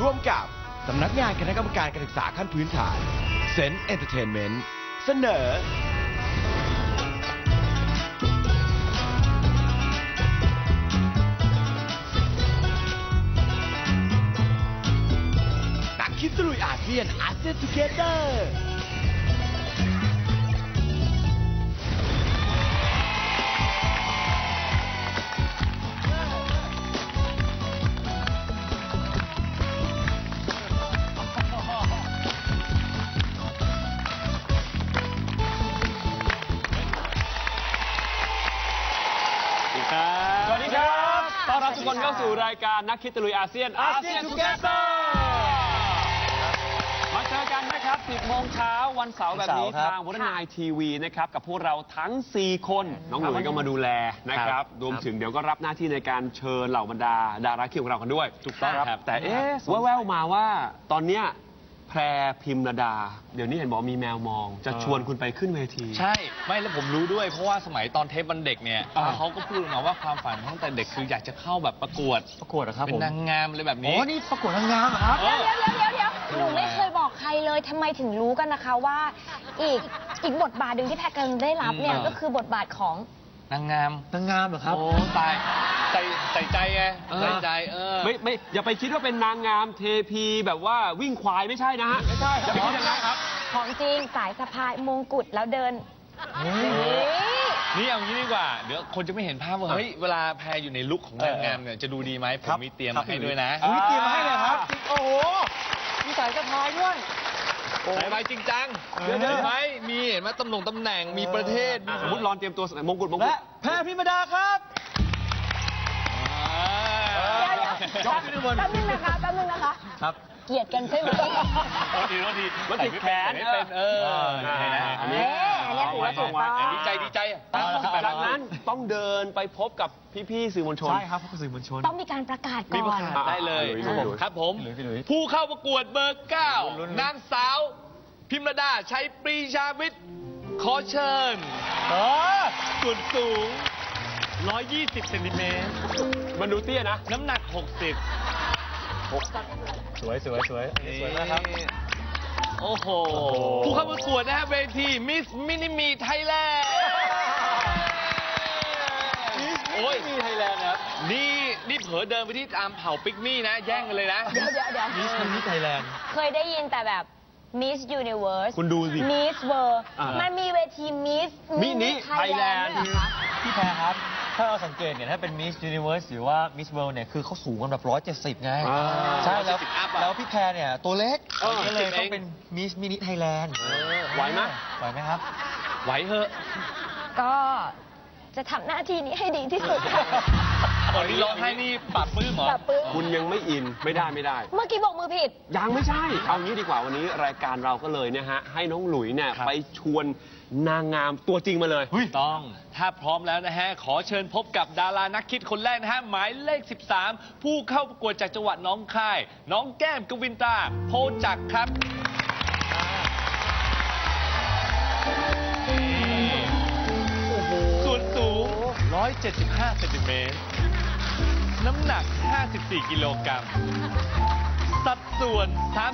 ร่วมกับสำนักงานคณะกรรมการการศึกษาขั้นพื้นฐานเซนเอนเตอร์เทนเมนต์เสนอนักคิดตลุยอาเซียนอาเซียนทูเกเตอร์าสู่รายการนักคิดตะลุยอาเซียนอาเซียนทูเกเตอร์มาเจอกันนะครับ 10 โมงเช้าวันเสาร์แบบนี้วันเสาร์ครับทางวัฒนายทีวีนะครับ กับพวกเราทั้ง 4 คน น้องหนุ่ยก็มาดูแลนะครับ รวมถึงเดี๋ยวก็รับหน้าที่ในการเชิญเหล่าบรรดาดาราคิวของเรากันด้วยถูกต้องครับ แต่เอ๊ะแว่วๆมาว่าตอนเนี้ย แพรพิมรดา เดี๋ยวนี้เห็นบอกมีแมวมอง จะชวนคุณไปขึ้นเวที ใช่ ไม่แล้วผมรู้ด้วย เพราะว่าสมัยตอนเทปวันเด็กเนี่ยอ่า เขาก็พูดมาว่าความฝันตั้งแต่เด็กคืออยากจะเข้าแบบประกวด ประกวดเหรอครับเป็ผนมนางงามอะไรแบบโอ้นี้นี่ประกวดนางงามเหรอครับ เออเดี๋ยวเดี๋ยวเดี๋ยวเดี๋ยวหนูไม่เคยบอกใครเลยทำไมถึงรู้กันนะคะว่า อีกอีกบทบาทหนึ่งที่แพทย์กำลังได้รับเนี่ย อืม ก็คือบทบาทของ นางงามนางงามเหรอครับ โอ้ตาย ใส่ใส่ใจไงเออ ใส่ใจเออไม่ไม่อย่าไปคิดว่าเป็นนางงามเทพีแบบว่าวิ่งควายไม่ใช่นะฮะ ไม่ใช่อย่าไปคิดอย่างนั้นครับ ของจริงสายสะพายมงกุฎแล้วเดินเฮ้ยนี่นี่เอางี้ดีกว่า เดี๋ยวคนจะไม่เห็นภาพว่าเฮ้ยเวลาแพรอยู่ในลุคของนางงามเนี่ยจะดูดีไหมผมมีเตรียมมาให้ด้วยนะอุ๊ยเตรียมมาให้เลยครับ โอ้โห มีสายสะพายด้วยใส่ไปจริงจังเดี๋ยวๆเห็นไหมมีเห็นไหมตำแหน่งตำแหน่งมีประเทศมีสมมติรอนเตรียมตัวมงกุฎมงกุฎและแพรพิมดาครับ เดี๋ยวเดี๋ยวแป๊บนึงนะคะแป๊บนึงนะคะ ครับ เกลียดกันใช่ไหมโทษทีโทษทีมันติดแขนไม่เป็นเอออ่านี่นะอันเอ๊นี้ะอันเนี้ยถือว่าถูกต้อง ดีใจดีใจอะจากนั้นต้องเดินไปพบกับพี่ๆสื่อมวลชน ใช่ครับผู้สื่อมวลชน ต้องมีการประกาศมีก่ประอน กาศได้เลยอะลุยลุยครับผม พี่หลุยพี่หลุยผู้เข้าประกวดเบอร์เก้าลุ้นๆนางสาว พิมรดาชัยปรีชาวิทย์ขอเชิญเออส่วนสูง 120เซนติเมตรมันดูเตี้ยนะ น้ำหนัก 60 สวยสวยสวยสวยมากครับ โอ้โห ผู้เข้าประกวดนะฮะเวทีมิสมินิมีไทยแลนด์โอ้ยมีไทยแลนด์ครับ นี่นี่เผลอเดินไปที่ตามเผ่าปิกมี่นะ แย่งกันเลยนะ เดี๋ยวเดี๋ยวเดี๋ยวมิสมิสไทยแลนด์ เคยได้ยินแต่แบบ Miss Universe คุณดูสิ Miss World อ่ามั มันมีเวที Miss Mini Thailand ด้วยเหรอคะ พี่แพรครับ ถ้าเราสังเกตเนี่ยถ้าเป็นมิส s u นิเวิร์สหรือว่ามิสเวิลด์เนี่ยคือเขาสูงกันแบบร้อยเจ็ดสิบไง อ่าใช่แล้ว170 up อะแล้วพี่แพรเนี่ยตัวเล็กเออก็เลย10ต้องเป็นมิสมินิไทยแลนด์ไหวไหมไหวไหมครับ ไหวเหอะ ก็จะทำหน้าที่นี้ให้ดีที่สุดค่ะ คนที่ร้องไห้นี่ปรับปลื้มเหรอ แบบปึ้งคุณยังไม่อินไม่ได้ไม่ได้ เมื่อกี้บอกมือผิด ยังไม่ใช่ เอางี้ดีกว่าวันนี้รายการเราก็เลยเนี่ยฮะ ให้น้องหลุยเนี่ยครับ ไปชวนนางงามตัวจริงมาเลย ต้อง ถ้าพร้อมแล้วนะฮะ ขอเชิญพบกับดารานักคิดคนแรกนะฮะ หมายเลข 13 ผู้เข้าประกวดจากจังหวัดน้องคาย น้องแก้มกวินตราโพจักรครับ ส่วนสูง 175เซนติเมตร น้ำหนัก 54 กิโลกรัม สัดส่วน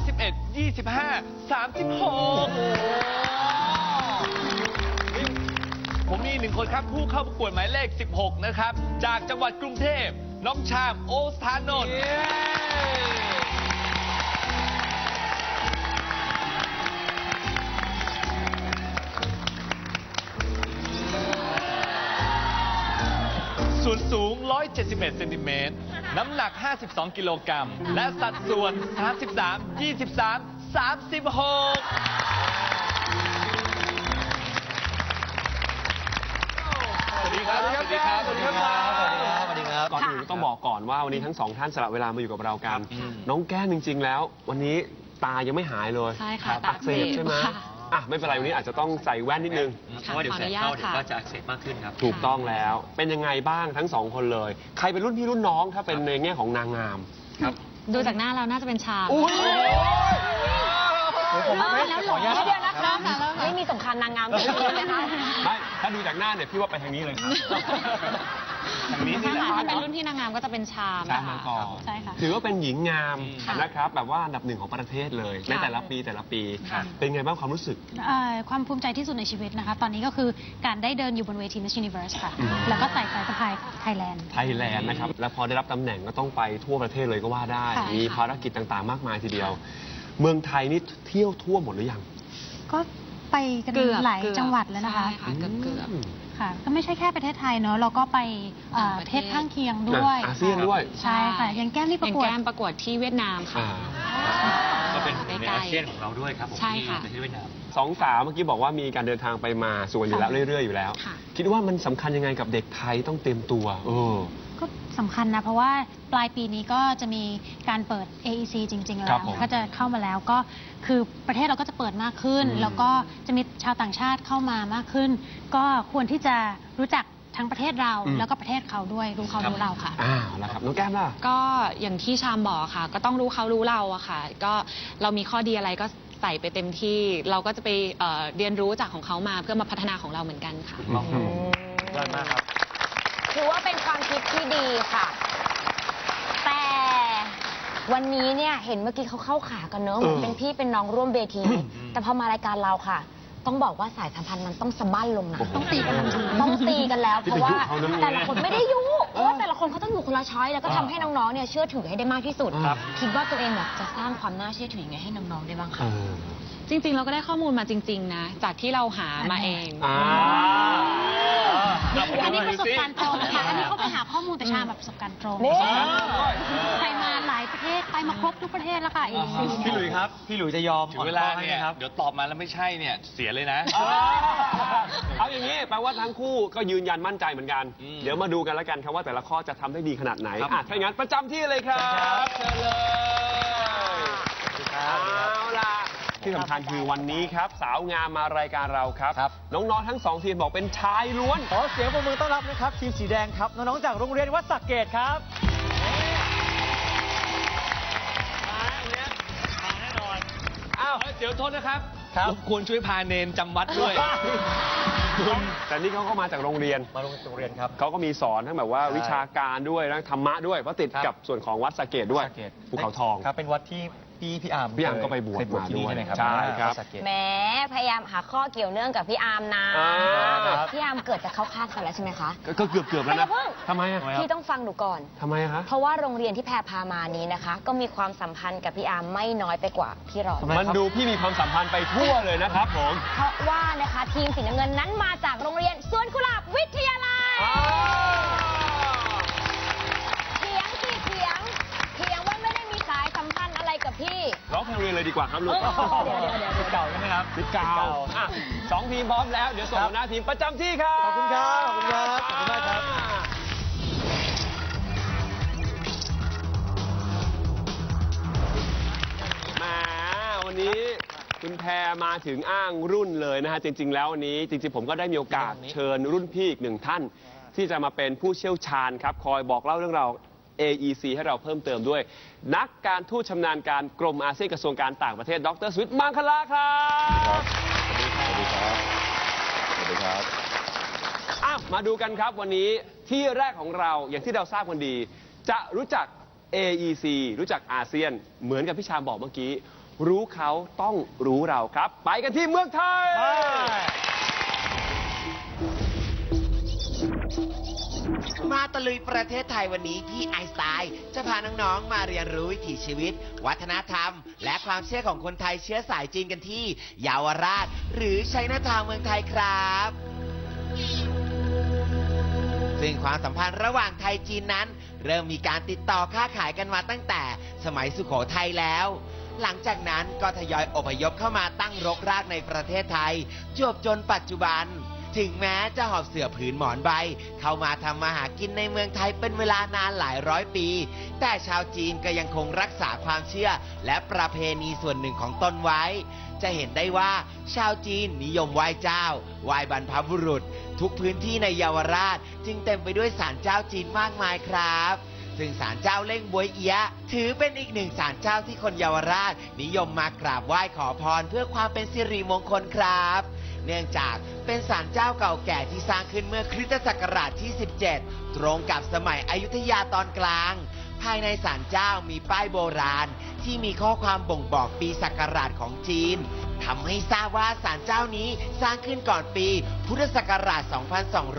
31 25 36 ผมมีอีกหนึ่งคนครับผู้เข้าประกวดหมายเลข 16 นะครับ จากจังหวัดกรุงเทพ น้องชามโอสธานนท์ ส่วนสูง 171 เซนติเมตร น้ำหนัก 52 กิโลกรัม และสัดส่วน 33 23 36สวัสดีครับสวัสดีครับ สวัสดีครับ สวัสดีครับสวัสดีครับ ก่อนอื่นต้องบอกก่อนว่าวันนี้ทั้งสองท่านสละเวลามาอยู่กับเรากันอืมน้องแก้มจริง ๆ แล้ว วันนี้ตายังไม่หายเลยใช่ค่ะอักเสบใช่ไหม ค่ะ อะไม่เป็นไรวันนี้อาจจะต้องใส่แว่นนิดนึง เพราะว่าเดี๋ยวแสงเข้าเดี๋ยวก็จะถูกต้องแล้ว เป็นยังไงบ้างทั้งสองคนเลย ใครเป็นรุ่นพี่รุ่นน้องถ้าเป็นในแง่ของนางงามดูจากหน้าแล้วน่าจะเป็นชามอุ้ยผมเออไม่แล้วขออนุญาตเดี๋ยวนะคะไม่มีสงครามนางงามเกิดขึ้นนะคะ ไม่ถ้าดูจากหน้าเนี่ยพี่ว่าไปทางนี้เลยครับ ทางนี้นี่แหละถ้าเป็นรุ่นพี่นางงามก็จะเป็นชามชามมังกรใช่ค่ะ ถือว่าเป็นหญิงงามค่ะ นะครับ แบบว่าอันดับหนึ่งของประเทศเลย ในแต่ละปีแต่ละปีค่ะเป็นไงบ้างความรู้สึก เอ่อความภูมิใจที่สุดในชีวิตนะคะ ตอนนี้ก็คือการได้เดินอยู่บนเวที Miss Universe ค่ะ อืม แล้วก็ใส่สายสะพายไทยแลนด์ ไทยแลนด์นะครับ แล้วพอได้รับตำแหน่งก็ต้องไปทั่วประเทศเลยก็ว่าได้ค่ะ มีภารกิจต่างๆ มากมายทีเดียว เมืองไทยนี่เที่ยวทั่วหมดหรือยังก็ไปกันเกือบหลายเกือบจังหวัดแล้วนะคะ ใช่ค่ะเกือบเกือบอืม ค่ะ ก็ไม่ใช่แค่ประเทศไทยเนอะเราก็ไปเอ่อต่างปประระเทเทศศ ข้างเคียงด้วยอาเซียนด้วย ใช่ค่ะอย่างแก้มนี่ปอระย่างกวด แก้มประกวดที่เวียดนามค่ะ อ่าก็เป็นหนึ่งในอาเซียนของเราด้วยครับผมใช่ที่ค่ะ ประเทศเวียดนาม สองสาวเมื่อกี้บอกว่ามีการเดินทางไปมาส่วนอยู่แล้วเรื่อย ๆ อยู่แล้ว ค่ะ คิดว่ามันสำคัญยังไงกับเด็กไทยต้องเตรียมตัว เออก็ สำคัญนะ เพราะว่าปลายปีนี้ก็จะมีการเปิด AEC จริงๆครัแล้บวผมก็จะเข้ามาแล้วก็คือประเทศเราก็จะเปิดมากขึ้น อืมแล้วก็จะมีชาวต่างชาติเข้ามามากขึ้น ก็ควรที่จะรู้จักทั้งประเทศเรา อืม แล้วก็ประเทศเขาด้วยรู้เขาครับรู้เราค่ะอ่าแล้วครับน้องแก้มล่ะ ก็อย่างที่ชามบอกค่ะ ก็ต้องรู้เขารู้เราอะค่ะ ก็เรามีข้อดีอะไรก็ใส่ไปเต็มที่ เราก็จะไปเอ่อเรียนรู้จากของเขามาเพื่อมาพัฒนาของเราเหมือนกันค่ะอืมยอดมากครับ ถือว่าเป็นความคิดที่ดีค่ะ แต่วันนี้เนี่ยเห็นเมื่อกี้เขาเข้าขากันเนอะเหมือนเออเป็นพี่เป็นน้องร่วมเวที แต่พอมารายการเราค่ะ ต้องบอกว่าสายสัมพันธ์มันต้องสะบั้นลงนะต้องตีกันทันทีต้องตีกันแล้ว เพราะว่าที่ไปยุเขานะแต่ละคนไม่ได้ยุเพราะว่าแต่ละคนเขาต้องอยู่คนละช้อยแล้วก็ทำให้น้องๆเนี่ยเชื่อถือให้ได้มากที่สุดครับคิดว่าตัวเองแบบจะสร้างความน่าเชื่อถือยังไงให้น้องๆได้บ้างเอคะอจริง ๆ เราก็ได้ข้อมูลมาจริง ๆ นะ จากที่เราหามาเอง อ่าอันนี้ประสบการณ์ตรงค่ะ อันนี้เขาไปหาข้อมูลแต่ชาแบบประสบการณ์ตรงนี่ไปมาหลายประเทศไปมาครบทุกประเทศแล้วค่ะ AEC พี่หลุยส์ครับ พี่หลุยส์จะยอมถึงเวลาอ่อข้อให้เนี่ยไหมครับเดี๋ยวตอบมาแล้วไม่ใช่เนี่ยเสียเลยนะ เอาอย่างนี้แปลว่าทั้งคู่ก็ยืนยันมั่นใจเหมือนกันอืมเดี๋ยวมาดูกันแล้วกันครับว่าแต่ละข้อจะทำได้ดีขนาดไหนครับอะถ้าอย่างนั้นประจำที่เลยครับ เชิญเลยเอาล่ะ ที่สำคัญคือวันนี้ครับ สาวงามมารายการเราครับ ครับ น้องๆทั้งสองทีมบอกเป็นชายล้วน ขอเสียงปรบมือต้อนรับนะครับ ทีมสีแดงครับ น้องๆจากโรงเรียนวัดสักเกตครับอ้าวเดี๋ยวโทษนะครับครับรบกวนช่วยพาเนนจำวัดด้วย แต่นี่เขาก็มาจากโรงเรียน มาโรงเรียนครับ เขาก็มีสอนทั้งแบบว่าใช่วิชาการด้วยนะธรรมะด้วยเพราะติดครับกับส่วนของวัดสะเกดด้วยสักเกตภูเขาทอง ครับ เป็นวัดที่ พี่พี่อาร์มพี่อาร์มก็ไปบวชเคยบวชที่นี่มาด้วยใช่ไหมครับใช่ครับ วัดสักเกตแหม้พยายามหาข้อเกี่ยวเนื่องกับพี่อาร์มนะอ่าครับพี่อาร์มเกิดจะเข้าข้างกันแล้วใช่ไหมคะก็ก็เกือบเกือบๆแล้วแต่นะอย่าเพิ่งทำไมอะทำไมครับพี่ต้องฟังหนูก่อน ทำไมอะคะ เพราะว่าโรงเรียนที่แพรพามานี้นะคะ ก็มีความสัมพันธ์กับพี่อาร์มไม่น้อยไปกว่าพี่รอน ทำไม มันดูพี่มีความสัมพันธ์ไปทั่วเลยนะครับผมเพราะว่านะคะทีมสีน้ำเงินนั้นมาจากโรงเรียนสวนกุหลาบวิทยาลัยเถียงสิเถียง เถียงว่าไม่ได้มีสายสัมพันธ์อะไรกับพี่ ร้อง เพลงเรียนเลยดีกว่าครับลูกเออเดี๋ยวเดี๋ยวเดี๋ยวเก่าใช่ไหมครับนิดกาวอะสองทีมพร้อมแล้ว เดี๋ยวส่งครับหัวหน้าทีมประจำที่ครับขอบคุณครับขอบคุณครับขอบคุณมากครับ แหมวันนี้คุณแพรมาถึงอ้างรุ่นเลยนะฮะ จริง ๆ แล้ววันนี้ จริง ๆ ผมก็ได้มีโอกาสเชิญรุ่นพี่อีกหนึ่งท่าน ที่จะมาเป็นผู้เชี่ยวชาญครับ คอยบอกเล่าเรื่องราว AEC ให้เราเพิ่มเติมด้วย นักการทูตชำนาญการกรมอาเซียนกระทรวงการต่างประเทศ ดรสวิทย์มังคลาครับสวัสดีครับ สวัสดีครับอ้าวมาดูกันครับวันนี้ที่แรกของเราอย่างที่เราทราบกันดี จะรู้จัก AEC รู้จักอาเซียนเหมือนกับพี่ชามบอกเมื่อกี้ รู้เขาต้องรู้เราครับ ไปกันที่เมืองไทย มาตะลุยประเทศไทยวันนี้พี่ไอสไตล์จะพาน้องๆมาเรียนรู้วิถีชีวิต วัฒนธรรม และความเชื่อของคนไทยเชื้อสายจีนกันที่เยาวราช หรือชัยนาทาวเมืองไทยครับ ซึ่งความสัมพันธ์ระหว่างไทยจีนนั้น เริ่มมีการติดต่อค้าขายกันมาตั้งแต่สมัยสุโขทัยแล้วหลังจากนั้นก็ทยอยอพยพเข้ามาตั้งรกรากในประเทศไทยจวบจนปัจจุบัน ถึงแม้จะหอบเสือผืนหมอนใบ เข้ามาทำมาหากินในเมืองไทยเป็นเวลานานหลายร้อยปี แต่ชาวจีนก็ยังคงรักษาความเชื่อ และประเพณีส่วนหนึ่งของตนไว้ จะเห็นได้ว่าชาวจีนนิยมไหว้เจ้า ไหว้บรรพบุรุษ ทุกพื้นที่ในเยาวราช จึงเต็มไปด้วยศาลเจ้าจีนมากมายครับซึ่งศาลเจ้าเล่งบวยเอียะถือเป็นอีกหนึ่งศาลเจ้าที่คนเยาวราช นิยมมากราบไหว้ขอพรเพื่อความเป็นสิริมงคลครับ เนื่องจากเป็นศาลเจ้าเก่าแก่ที่สร้างขึ้นเมื่อคริสตศักราชที่ 17 ตรงกับสมัยอยุธยาตอนกลาง ภายในศาลเจ้ามีป้ายโบราณ ที่มีข้อความบ่งบอกปีศักราชของจีนทำให้ทราบว่าศาลเจ้านี้สร้างขึ้นก่อนปี พุทธศักราช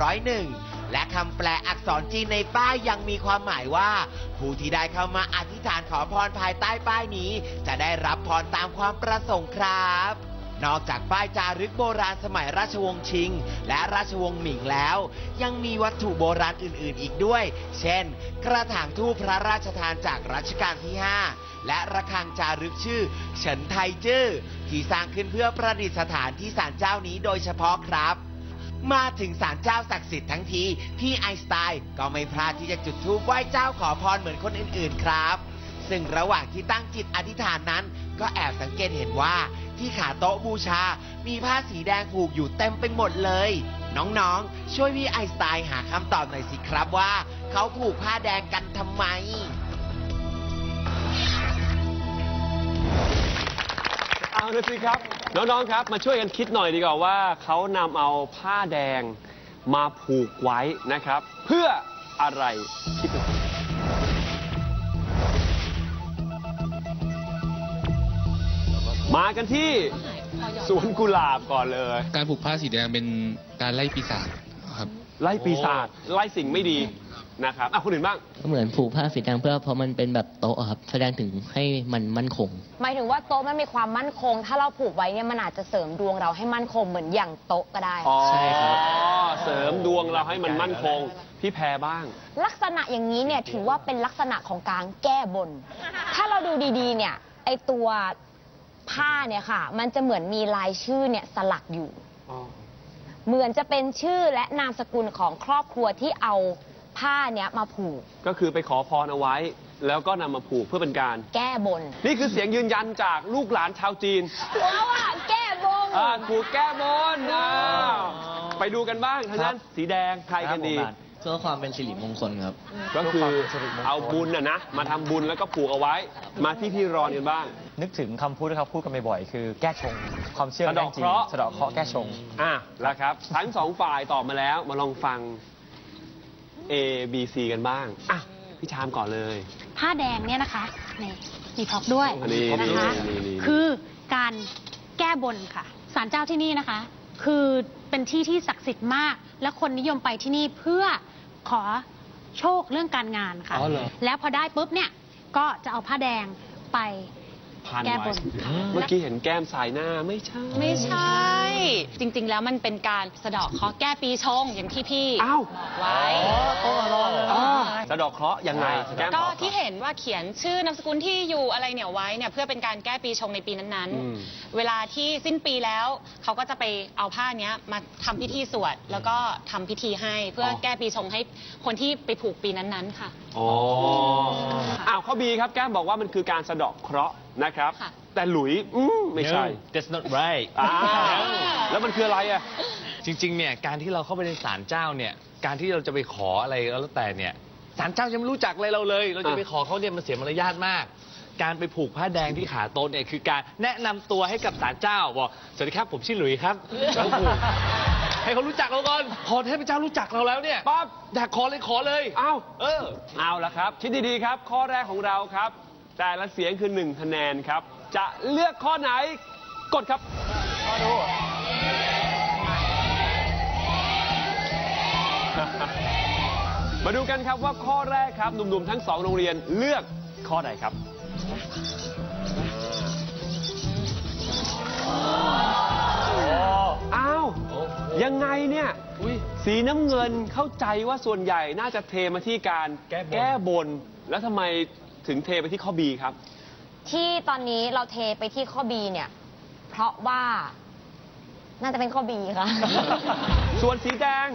2201 และคำแปลอักษรจีนในป้ายยังมีความหมายว่า ผู้ที่ได้เข้ามาอธิษฐานขอพรภายใต้ป้ายนี้ จะได้รับพรตามความประสงค์ครับ นอกจากป้ายจารึกโบราณสมัยราชวงศ์ชิง และราชวงศ์หมิงแล้ว ยังมีวัตถุโบราณอื่น ๆ อีกด้วย เช่น กระถางทูปพระราชทานจากรัชกาลที่ 5 และระฆังจารึกชื่อเฉินไทจื้อที่สร้างขึ้นเพื่อประดิษฐานที่ศาลเจ้านี้โดยเฉพาะครับมาถึงศาลเจ้าศักดิ์สิทธิ์ทั้งที พี่ไอสไตน์ก็ไม่พลาดที่จะจุดธูปไหว้เจ้าขอพรเหมือนคนอื่นๆครับ ซึ่งระหว่างที่ตั้งจิตอธิษฐานนั้น ก็แอบสังเกตเห็นว่าที่ขาโต๊ะบูชา มีผ้าสีแดงผูกอยู่เต็มไปหมดเลย น้องๆ ช่วยพี่ไอสไตน์หาคำตอบหน่อยสิครับว่า เขาผูกผ้าแดงกันทำไม เอาละสิครับ น้องๆครับมาช่วยกันคิดหน่อยดีกว่าว่าเขานำเอาผ้าแดงมาผูกไว้นะครับ เพื่ออะไรคิดดู มากันที่สวนกุหลาบก่อนเลย การผูกผ้าสีแดงเป็นการไล่ปีศาจครับ ไล่ปีศาจไล่สิ่งไม่ดีนะครับอะคนอื่นบ้าง ก็เหมือนผูกผ้าสีแดงเพื่อเพราะมันเป็นแบบโต๊ะอะครับแสดงถึงให้มันมั่นคง หมายถึงว่าโต๊ะมันมีความมั่นคง ถ้าเราผูกไว้เนี่ยมันอาจจะเสริมดวงเราให้มั่นคงเหมือนอย่างโต๊ะก็ได้อ๋อใช่ครับ เสริมดวงเราให้มันมั่นคง พี่แพรบ้าง ลักษณะอย่างนี้เนี่ยถือว่าเป็นลักษณะของการแก้บน ถ้าเราดูดีๆเนี่ยไอตัว ผ้าเนี่ยค่ะ มันจะเหมือนมีลายชื่อเนี่ยสลักอยู่เหมือนจะเป็นชื่อและนามสกุลของครอบครัวที่เอาผ้าเนี่ยมาผูก ก็คือไปขอพรเอาไว้ แล้วก็นำมาผูกเพื่อเป็นการ แก้บนนี่คือเสียงยืนยันจากลูกหลานชาวจีนว้าวอะแก้บนอ่าผูกแก้บนอ้าวไปดูกันบ้างทางนั้นสีแดงใครกันดีเพื่อความเป็นสิริมงคลครับ ก็คือเอาบุญน่ะนะ มาทำบุญแล้วก็ผูกเอาไว้ มาที่พี่รอนกันบ้าง นึกถึงคำพูดที่เขาพูดกันบ่อยๆคือแก้ชง ความเชื่อสะเดาะจริงเคราะห์ สะเดาะเคราะห์แก้ชง อะแล้วครับ ทั้งสองฝ่ายตอบมาแล้ว มาลองฟัง A B C กันบ้าง อะ พี่ชามก่อนเลย ผ้าแดงเนี่ยนะคะนี่มีพร็อพด้วยอันนี้นะคะ นี่นี่นี่ คือการแก้บนค่ะศาลเจ้าที่นี่นะคะ คือ เป็นที่ที่ศักดิ์สิทธิ์มาก และคนนิยมไปที่นี่เพื่อขอโชคเรื่องการงานค่ะ อ๋อเหรอ แล้วพอได้ปุ๊บเนี่ย ก็จะเอาผ้าแดงไป พันแก้บไว้น เมื่อกี้เห็นแก้มสายหน้าไม่ใช่ไม่ใช่ จริงๆแล้วมันเป็นการสะเดาะเคราะห์แก้ปีชงอย่างที่พี่อ้าวบอกไว้อ่าสะเดอกเคราะห์ยังไงแก้มก็ขอที่เห็นว่าเขียนชื่อนามสกุลที่อยู่อะไรเนี่ยไว้เนี่ยเพื่อเป็นการแก้ปีชงในปีนั้นอืม ๆ เวลาที่สิ้นปีแล้วเขาก็จะไปเอาผ้าเนี้ยมาทำพิธีสวดแล้วก็ทำพิธีให้เพื่อแก้ปีชงให้คนที่ไปผูกปีนั้นๆค่ะ อ๋ออ้าวข้อบีครับแก้มบอกว่ามันคือการสะเดอกเคราะห์ นะครับ ค่ะ แต่หลุยอืมไม่ใช่ No, that's not right อ้าวแล้วมันคืออะไรอะ จริงๆ เนี่ย การที่เราเข้าไปในศาลเจ้าเนี่ย การที่เราจะไปขออะไรก็แล้วแต่เนี่ย ศาลเจ้ายังไม่รู้จักอะไรเราเลย เราจะไปขอเขาเนี่ยมันเสียมารยาทมาก การไปผูกผ้าแดงที่ขาโต๊ะเนี่ยคือการแนะนำตัวให้กับศาลเจ้าบอกสวัสดีครับผมชื่อหลุยครับแล้วผูกให้เขารู้จักเราก่อนพอเทพเจ้ารู้จักเราแล้วเนี่ยปั๊บ อยากขอเลยขอเลย อ้าว เออ เอาละครับ คิดดีๆครับ ข้อแรกของเราครับ แต่ละเสียงคือหนึ่งคะแนนครับ จะเลือกข้อไหนกดครับมาดูกันครับว่าข้อแรกครับหนุ่มๆทั้งสองโรงเรียนเลือกข้อใดครับอ้าวยังไงเนี่ยสีน้ำเงินเข้าใจว่าส่วนใหญ่น่าจะเทมาที่การแก้บนแก้บนแล้วทำไม ถึงเทไปที่ข้อบีครับ ที่ตอนนี้เราเทไปที่ข้อ B เนี่ย เพราะว่า น่าจะเป็นข้อ B ค่ะ ส่วนสีแดง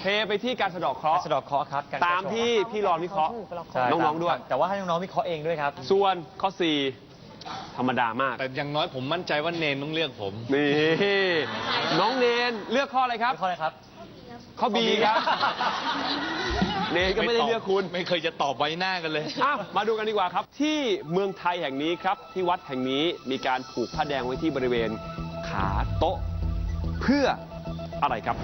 เทไปที่การสะเดอกเคราะห์สะเดอกเคราะห์ครับกรแก้ตามชงที่พี่รอนวิเคราะห์ใช่น้องๆด้วย แต่ว่าให้น้องๆวิเคราะห์เองด้วยครับ ส่วนข้อสี่ธรรมดามาก แต่อย่างน้อยผมมั่นใจว่าเนนต้องเลือกผม นี่ น้องเนนเลือกข้ออะไรครับวิเคราะห์เลยครับ ข้อบีครับ เนนก็ไม่ได้เลือกคุณ ไม่เคยจะตอบไว้หน้ากันเลยอ้าวมาดูกันดีกว่าครับ ที่เมืองไทยแห่งนี้ครับ ที่วัดแห่งนี้มีการผูกผ้าแดงไว้ที่บริเวณขาโต๊ะ เพื่ออะไรครับ